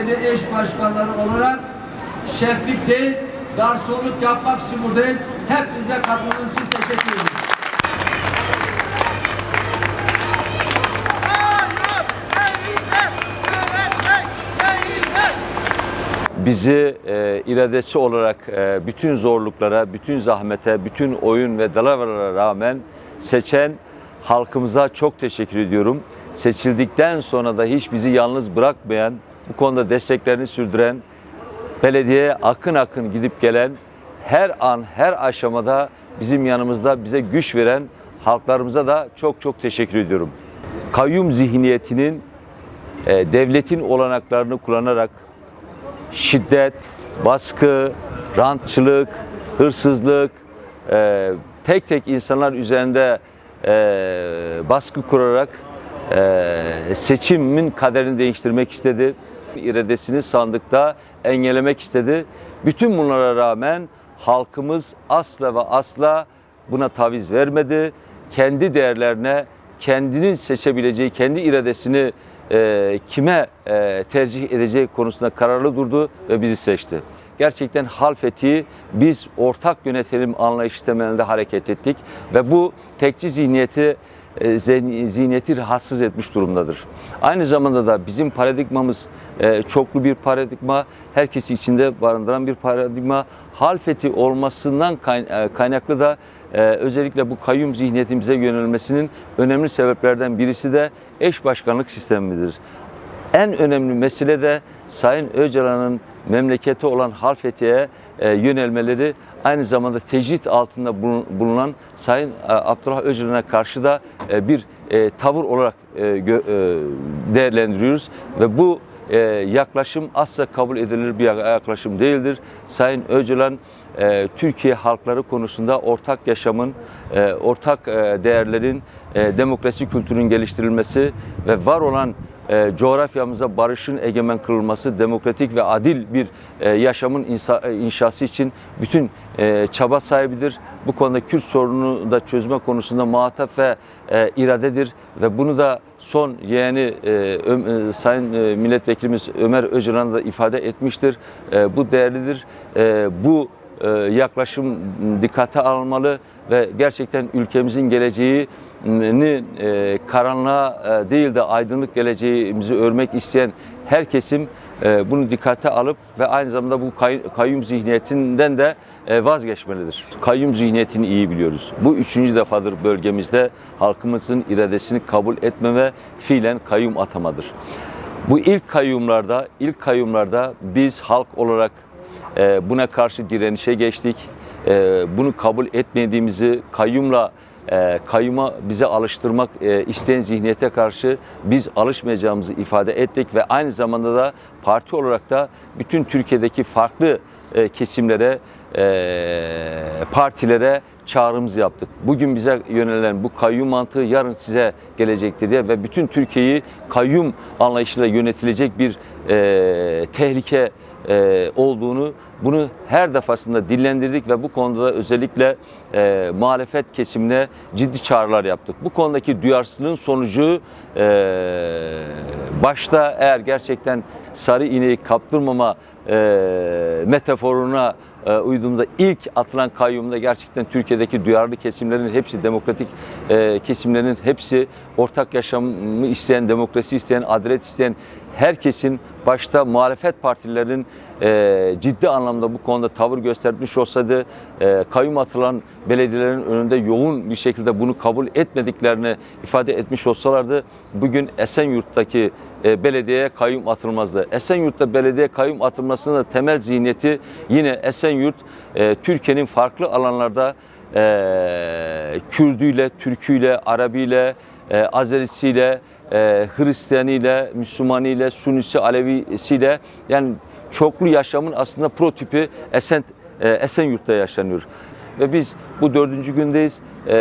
belediye eş başkanları olarak şeflik değil, garsonluk yapmak için buradayız. Hepinize katıldığınız için teşekkür ederim. bizi e, iradesi olarak e, bütün zorluklara, bütün zahmete, bütün oyun ve dalavralara rağmen seçen halkımıza çok teşekkür ediyorum. Seçildikten sonra da hiç bizi yalnız bırakmayan, bu konuda desteklerini sürdüren, belediyeye akın akın gidip gelen, her an, her aşamada bizim yanımızda bize güç veren halklarımıza da çok çok teşekkür ediyorum. Kayyum zihniyetinin e, devletin olanaklarını kullanarak şiddet, baskı, rantçılık, hırsızlık, e, tek tek insanlar üzerinde e, baskı kurarak e, seçimin kaderini değiştirmek istedi. İradesini sandıkta engellemek istedi. Bütün bunlara rağmen halkımız asla ve asla buna taviz vermedi. Kendi değerlerine, kendinin seçebileceği, kendi iradesini e, kime e, tercih edeceği konusunda kararlı durdu ve bizi seçti. Gerçekten hal fethi biz ortak yönetelim anlayışı temelinde hareket ettik ve bu tekçi zihniyeti zihniyeti rahatsız etmiş durumdadır. Aynı zamanda da bizim paradigmamız e, çoklu bir paradigma, herkesi içinde barındıran bir paradigma. Hal fethi olmasından e, kaynaklı da e, özellikle bu kayyum zihniyetimize yönelmesinin önemli sebeplerden birisi de eş başkanlık sistemidir. En önemli mesele de Sayın Öcalan'ın memleketi olan Halfeti'ye e, yönelmeleri aynı zamanda tecrit altında bulun- bulunan Sayın e, Abdullah Öcalan'a karşı da e, bir tavır olarak değerlendiriyoruz. Ve bu e, yaklaşım asla kabul edilir bir yaklaşım değildir. Sayın Öcalan e, Türkiye halkları konusunda ortak yaşamın, e, ortak e, değerlerin, e, demokrasi kültürünün geliştirilmesi ve var olan e, coğrafyamıza barışın egemen kılınması, demokratik ve adil bir e, yaşamın inşası için bütün e, çaba sahibidir. Bu konuda Kürt sorununu da çözme konusunda muhatap ve e, iradedir ve bunu da son yeğeni e, e, Sayın Milletvekilimiz Ömer Öcalan da ifade etmiştir. Bu değerlidir. Bu yaklaşım dikkate alınmalı ve gerçekten ülkemizin geleceğini e, karanlığa e, değil de aydınlık geleceğimizi örmek isteyen her kesim e, bunu dikkate alıp ve aynı zamanda bu kay- kayyum zihniyetinden de e, vazgeçmelidir. Kayyum zihniyetini iyi biliyoruz. Bu üçüncü defadır bölgemizde halkımızın iradesini kabul etmeme fiilen kayyum atamadır. Bu ilk kayyumlarda, ilk kayyumlarda biz halk olarak buna karşı direnişe geçtik. Bunu kabul etmediğimizi kayyumla kayyuma bize alıştırmak e, isteyen zihniyete karşı biz alışmayacağımızı ifade ettik ve aynı zamanda da parti olarak da bütün Türkiye'deki farklı e, kesimlere, e, partilere çağrımızı yaptık. Bugün bize yönelen bu kayyum mantığı yarın size gelecektir diye ve bütün Türkiye'yi kayyum anlayışıyla yönetilecek bir tehlike e, olduğunu bunu her defasında dillendirdik ve bu konuda da özellikle e, muhalefet kesimine ciddi çağrılar yaptık. Bu konudaki duyarsızlığın sonucu e, başta eğer gerçekten sarı iğneyi kaptırmama e, metaforuna e, uyduğumda ilk atılan kayyumda gerçekten Türkiye'deki duyarlı kesimlerin hepsi demokratik e, kesimlerin hepsi ortak yaşamı isteyen, demokrasi isteyen, adalet isteyen herkesin başta muhalefet partilerin e, ciddi anlamda bu konuda tavır göstermiş olsaydı e, kayyum atılan belediyelerin önünde yoğun bir şekilde bunu kabul etmediklerini ifade etmiş olsalardı bugün Esenyurt'taki e, belediyeye kayyum atılmazdı. Esenyurt'ta belediye kayyum atılmasının da temel zihniyeti yine Esenyurt e, Türkiye'nin farklı alanlarda e, Kürdüyle, Türküyle, Arabiyle, e, Azerisiyle, e, Hristiyanıyla, Müslümanıyla, Sunnisi, Alevisiyle yani çoklu yaşamın aslında protipi Esen, e, Esenyurt'ta yaşanıyor. Ve biz bu dördüncü gündeyiz. E,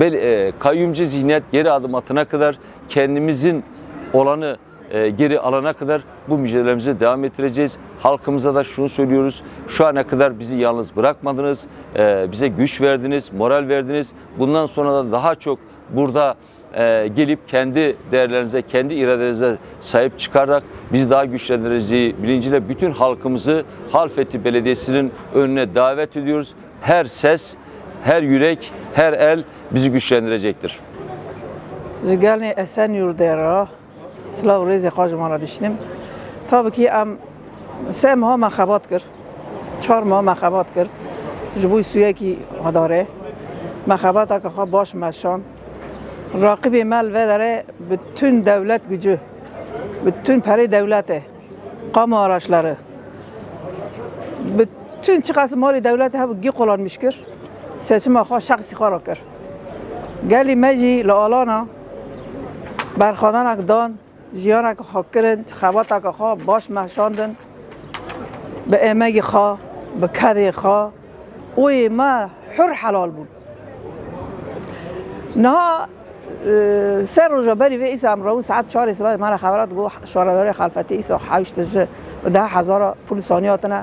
bel, e, kayyumcu zihniyet geri adım atana kadar kendimizin olanı e, geri alana kadar bu mücadelemize devam ettireceğiz. Halkımıza da şunu söylüyoruz. Şu ana kadar bizi yalnız bırakmadınız. E, bize güç verdiniz, moral verdiniz. Bundan sonra da daha çok burada e, gelip kendi değerlerinize, kendi iradelerinize sahip çıkarak biz daha güçlendireceği bilinciyle bütün halkımızı Halfeti Belediyesi'nin önüne davet ediyoruz. Her ses, her yürek, her el bizi güçlendirecektir. ji gelê Esenyurtê re silav rêzê xwe ji man re diştim. Tabii ki em meha me xebat kir. Çar meha me xebat kir. Ji bo sûyekî hedarê. Me xebateke xwe Rakibi melvedere bütün devlet gücü, bütün peri devleti, kamu araçları, bütün çıkası mali devleti hep gik olan müşkür. Seçime hoş şahsi karakır. Geli meci la alana berxananak dan jiyanak hakirin xabatak ha baş mehşandın be emegi ha be kadi ha o ma hür halal bun. Naha نه سه روزا بری و ایسا امرو ساعت چهار صبح من خبرات گو شورداری خلفتی ایسا حوشت جه ده هزار پول ثانیاتنا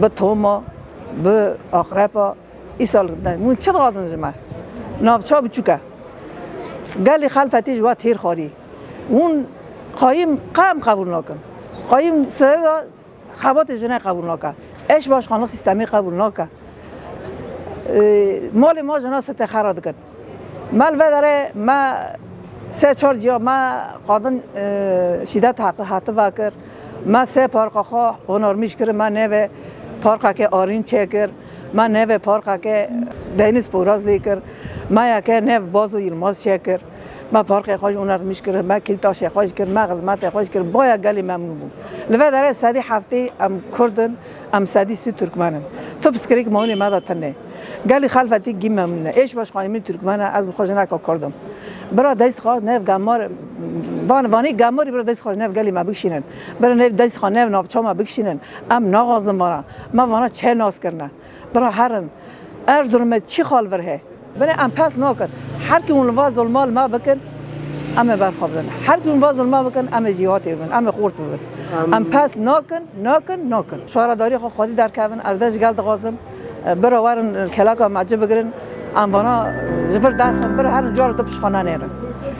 به توما به آخرپا ایسا مون چه دازن جمع نابچا بچوکه. گلی خلفتی جوا تیر خاری. اون قایم قام قبول نکن قایم سر دا خبات جنه قبول نکن اش باش خانه سیستمی قبول نکن مال ما جنا ست خراد کن. مال و داره ما سه چهار جا ما قادن شدت حق حتی وکر ما سه پارک خوا هنرمیش کرد ما نه پارک که آرین چه کرد ما نه پارک که دینیز پوراز لیکر ما یکه نه بازو یلماز چه کرد ما پارک خوش اونر میش کرد ما کلتاش خوش کرد ما غزمت خوش کرد بایا گلی ممنون بود لذا داره سادی هفته ام کردن ام سادی سی ترکمنن تو بسکری که مونی ما داتنه گلی خلفتی گیم ممنونه ایش باش خانمی ترکمنه از خوش نکا کردم برا دست خواست نف گمار وان وانی گماری برا دست خواست نف گلی ما بکشینن. برا نف دست خواست نف نابچا ما بکشینن. ام ناغازم مارا ما وانا چه ناس کرنه. برا هرن. ارزرمت چی خال وره بنه ام پس نکن هر کی اون لوا ظلمال ما بکن ام برخوابن هر کی اون لوا ظلما بکن ام جیات بکن ام خورد بکن ام. پس نکن نکن نکن شهرداری خو خودی در کبن از بس گلد قاسم برا ورن کلاکا مجه بگیرن ام بنا زبر در برا هر جار دو پشخانه نیرن